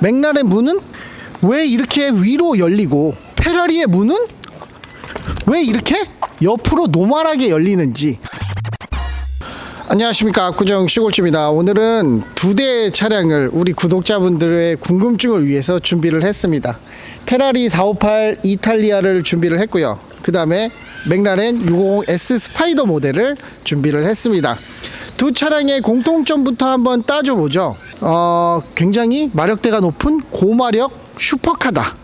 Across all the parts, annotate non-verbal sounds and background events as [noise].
맥날의 문은 왜 이렇게 위로 열리고 페라리의 문은 왜 이렇게 옆으로 노멀하게 열리는지. 안녕하십니까. 압구정 시골집입니다. 오늘은 두 대의 차량을 우리 구독자분들의 궁금증을 위해서 준비를 했습니다. 페라리 458 이탈리아를 준비를 했고요. 그 다음에 맥라렌 650S 스파이더 모델을 준비를 했습니다 두 차량의 공통점부터 한번 따져보죠 어, 굉장히 마력대가 높은 고마력 슈퍼카다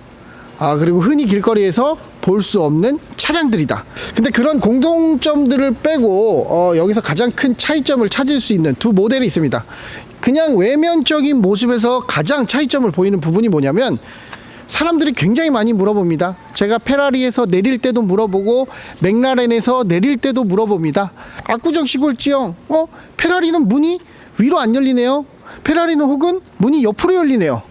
아 그리고 흔히 길거리에서 볼 수 없는 차량들이다. 근데 그런 공통점들을 빼고 어, 여기서 가장 큰 차이점을 찾을 수 있는 두 모델이 있습니다. 그냥 외면적인 모습에서 가장 차이점을 보이는 부분이 뭐냐면 사람들이 굉장히 많이 물어봅니다. 제가 페라리에서 내릴 때도 물어보고 맥라렌에서 내릴 때도 물어봅니다. 압구정 시골지형, 어 페라리는 문이 위로 안 열리네요. 페라리는 혹은 문이 옆으로 열리네요.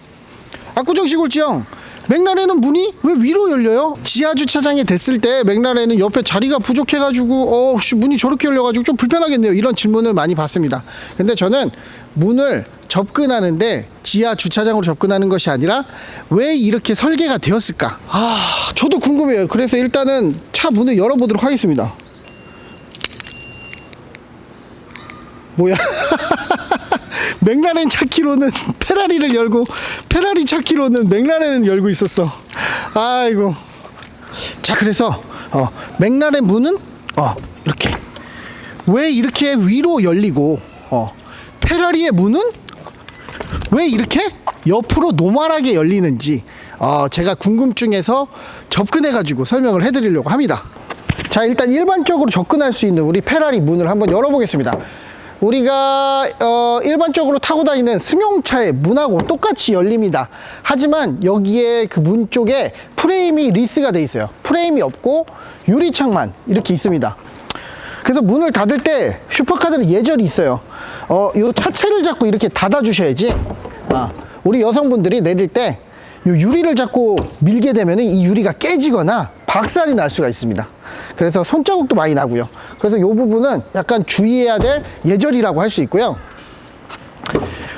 압구정 시골지형 맥라렌은 문이 왜 위로 열려요? 지하 주차장에 됐을 때 맥라렌은 옆에 자리가 부족해가지고 어 혹시 문이 저렇게 열려가지고 좀 불편하겠네요 이런 질문을 많이 받습니다 근데 저는 문을 접근하는데 지하 주차장으로 접근하는 것이 아니라 왜 이렇게 설계가 되었을까? 아 저도 궁금해요. 그래서 일단은 차 문을 열어보도록 하겠습니다. 뭐야? [laughs] 맥라렌 찾기로는 페라리를 열고 페라리 찾기로는 맥라렌을 열고 있었어. 아이고. 자 그래서 어, 맥라렌 문은 어 이렇게. 왜 이렇게 위로 열리고 어 페라리의 문은 왜 이렇게 옆으로 노멀하게 열리는지 어, 제가 궁금증에서 접근해 가지고 설명을 해 드리려고 합니다. 자 일단 일반적으로 접근할 수 있는 우리 페라리 문을 한번 열어보겠습니다. 우리가 어, 일반적으로 타고 다니는 승용차의 문하고 똑같이 열립니다. 하지만 여기에 그 문 쪽에 프레임이 리스가 돼 있어요. 프레임이 없고 유리창만 이렇게 있습니다. 그래서 문을 닫을 때 슈퍼카들은 예절이 있어요. 어, 요 차체를 잡고 이렇게 닫아 주셔야지. 아, 우리 여성분들이 내릴 때요 유리를 잡고 밀게 되면 이 유리가 깨지거나 박살이 날 수가 있습니다. 그래서 손자국도 많이 나고요. 그래서 이 부분은 약간 주의해야 될 예절이라고 할 수 있고요.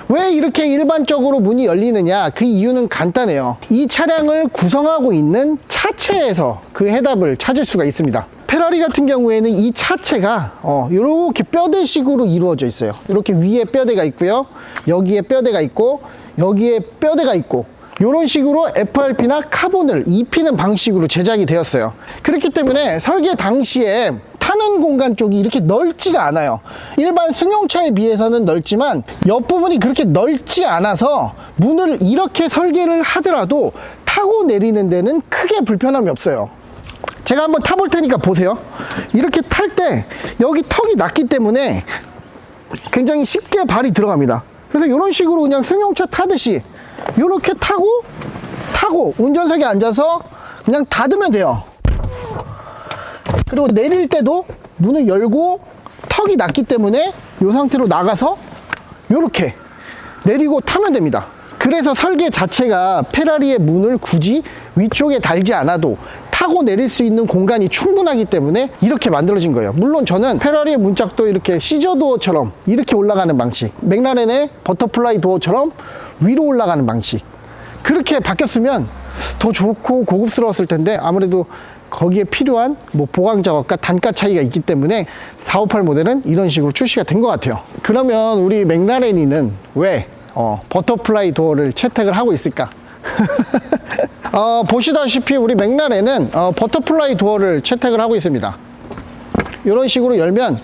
왜 이렇게 일반적으로 문이 열리느냐? 그 이유는 간단해요. 이 차량을 구성하고 있는 차체에서 그 해답을 찾을 수가 있습니다. 페라리 같은 경우에는 이 차체가 어, 이렇게 뼈대식으로 이루어져 있어요. 이렇게 위에 뼈대가 있고요. 여기에 뼈대가 있고 여기에 뼈대가 있고 이런 식으로 FRP나 카본을 입히는 방식으로 제작이 되었어요. 그렇기 때문에 설계 당시에 타는 공간 쪽이 이렇게 넓지가 않아요. 일반 승용차에 비해서는 넓지만 옆부분이 그렇게 넓지 않아서 문을 이렇게 설계를 하더라도 타고 내리는 데는 크게 불편함이 없어요. 제가 한번 타볼 테니까 보세요. 이렇게 탈 때 여기 턱이 낮기 때문에 굉장히 쉽게 발이 들어갑니다. 그래서 이런 식으로 그냥 승용차 타듯이 이렇게 타고 타고 운전석에 앉아서 그냥 닫으면 돼요. 그리고 내릴 때도 문을 열고 턱이 낮기 때문에 이 상태로 나가서 이렇게 내리고 타면 됩니다. 그래서 설계 자체가 페라리의 문을 굳이 위쪽에 달지 않아도 타고 내릴 수 있는 공간이 충분하기 때문에 이렇게 만들어진 거예요. 물론 저는 페라리의 문짝도 이렇게 시저 도어처럼 이렇게 올라가는 방식, 맥라렌의 버터플라이 도어처럼 위로 올라가는 방식. 그렇게 바뀌었으면 더 좋고 고급스러웠을 텐데 아무래도 거기에 필요한 뭐 보강 작업과 단가 차이가 있기 때문에 458 모델은 이런 식으로 출시가 된 것 같아요. 그러면 우리 맥라렌이는 왜 어, 버터플라이 도어를 채택을 하고 있을까? [laughs] 어, 보시다시피 우리 맥라렌은 어, 버터플라이 도어를 채택을 하고 있습니다. 이런 식으로 열면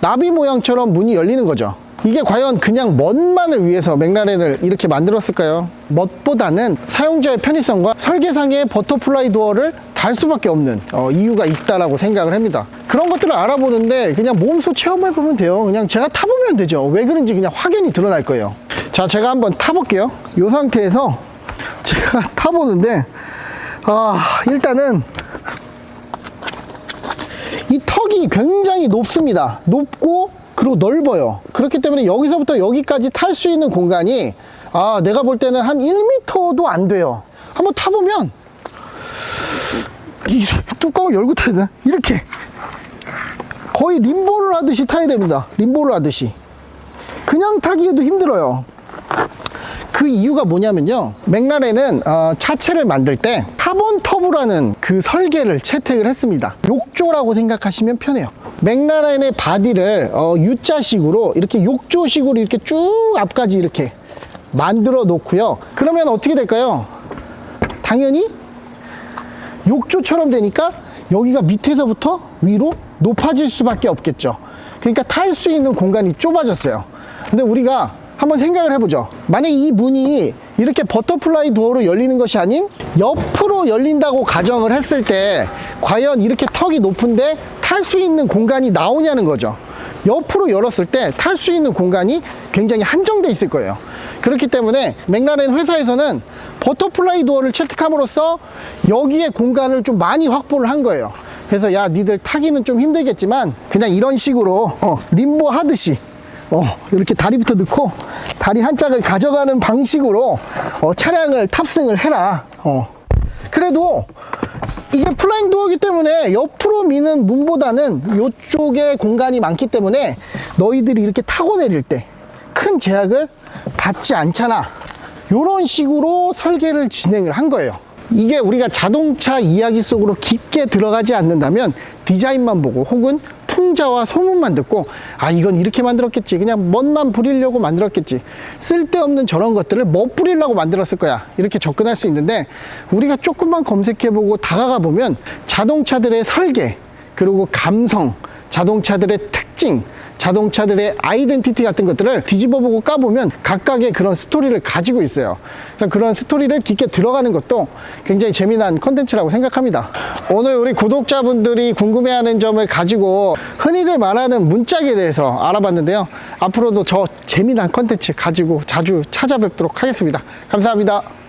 나비 모양처럼 문이 열리는 거죠. 이게 과연 그냥 멋만을 위해서 맥라렌을 이렇게 만들었을까요? 멋보다는 사용자의 편의성과 설계상의 버터플라이 도어를 달 수밖에 없는 어, 이유가 있다라고 생각을 합니다. 그런 것들을 알아보는데 그냥 몸소 체험해 보면 돼요. 그냥 제가 타보면 되죠. 왜 그런지 그냥 확연히 드러날 거예요. 자, 제가 한번 타볼게요. 이 상태에서 제가 [laughs] 타보는데 아 일단은 이 턱이 굉장히 높습니다. 높고 그리고 넓어요. 그렇기 때문에 여기서부터 여기까지 탈 수 있는 공간이 아 내가 볼 때는 한 1m도 안 돼요. 한번 타보면 이 뚜껑을 열고 타야 돼. 이렇게 거의 림보를 하듯이 타야 됩니다. 림보를 하듯이. 그냥 타기에도 힘들어요. 그 이유가 뭐냐면요. 맥라렌은 어, 차체를 만들 때 카본 터브라는 그 설계를 채택을 했습니다. 욕조라고 생각하시면 편해요. 맥라렌의 바디를 어, U자식으로 이렇게 욕조식으로 이렇게 쭉 앞까지 이렇게 만들어 놓고요. 그러면 어떻게 될까요? 당연히 욕조처럼 되니까 여기가 밑에서부터 위로 높아질 수밖에 없겠죠. 그러니까 탈 수 있는 공간이 좁아졌어요. 근데 우리가 한번 생각을 해보죠. 만약에 이 문이 이렇게 버터플라이 도어로 열리는 것이 아닌 옆으로 열린다고 가정을 했을 때 과연 이렇게 턱이 높은데 탈 수 있는 공간이 나오냐는 거죠. 옆으로 열었을 때 탈 수 있는 공간이 굉장히 한정돼 있을 거예요. 그렇기 때문에 맥라렌 회사에서는 버터플라이 도어를 채택함으로써 여기에 공간을 좀 많이 확보를 한 거예요. 그래서 야 니들 타기는 좀 힘들겠지만 그냥 이런 식으로 어, 림보 하듯이 어, 이렇게 다리부터 넣고 다리 한 짝을 가져가는 방식으로 어, 차량을 탑승을 해라. 어. 그래도 이게 플라잉 도어기 때문에 옆으로 미는 문보다는 이쪽에 공간이 많기 때문에 너희들이 이렇게 타고 내릴 때 큰 제약을 받지 않잖아. 이런 식으로 설계를 진행을 한 거예요. 이게 우리가 자동차 이야기 속으로 깊게 들어가지 않는다면 디자인만 보고 혹은 풍자와 소문만 듣고 아 이건 이렇게 만들었겠지. 그냥 멋만 부리려고 만들었겠지. 쓸데없는 저런 것들을 멋 부리려고 만들었을 거야. 이렇게 접근할 수 있는데 우리가 조금만 검색해보고 다가가 보면 자동차들의 설계 그리고 감성 자동차들의 특징 자동차들의 아이덴티티 같은 것들을 뒤집어보고 까보면 각각의 그런 스토리를 가지고 있어요. 그래서 그런 스토리를 깊게 들어가는 것도 굉장히 재미난 컨텐츠라고 생각합니다. 오늘 우리 구독자분들이 궁금해하는 점을 가지고 흔히들 말하는 문짝에 대해서 알아봤는데요. 앞으로도 저 재미난 컨텐츠 가지고 자주 찾아뵙도록 하겠습니다. 감사합니다.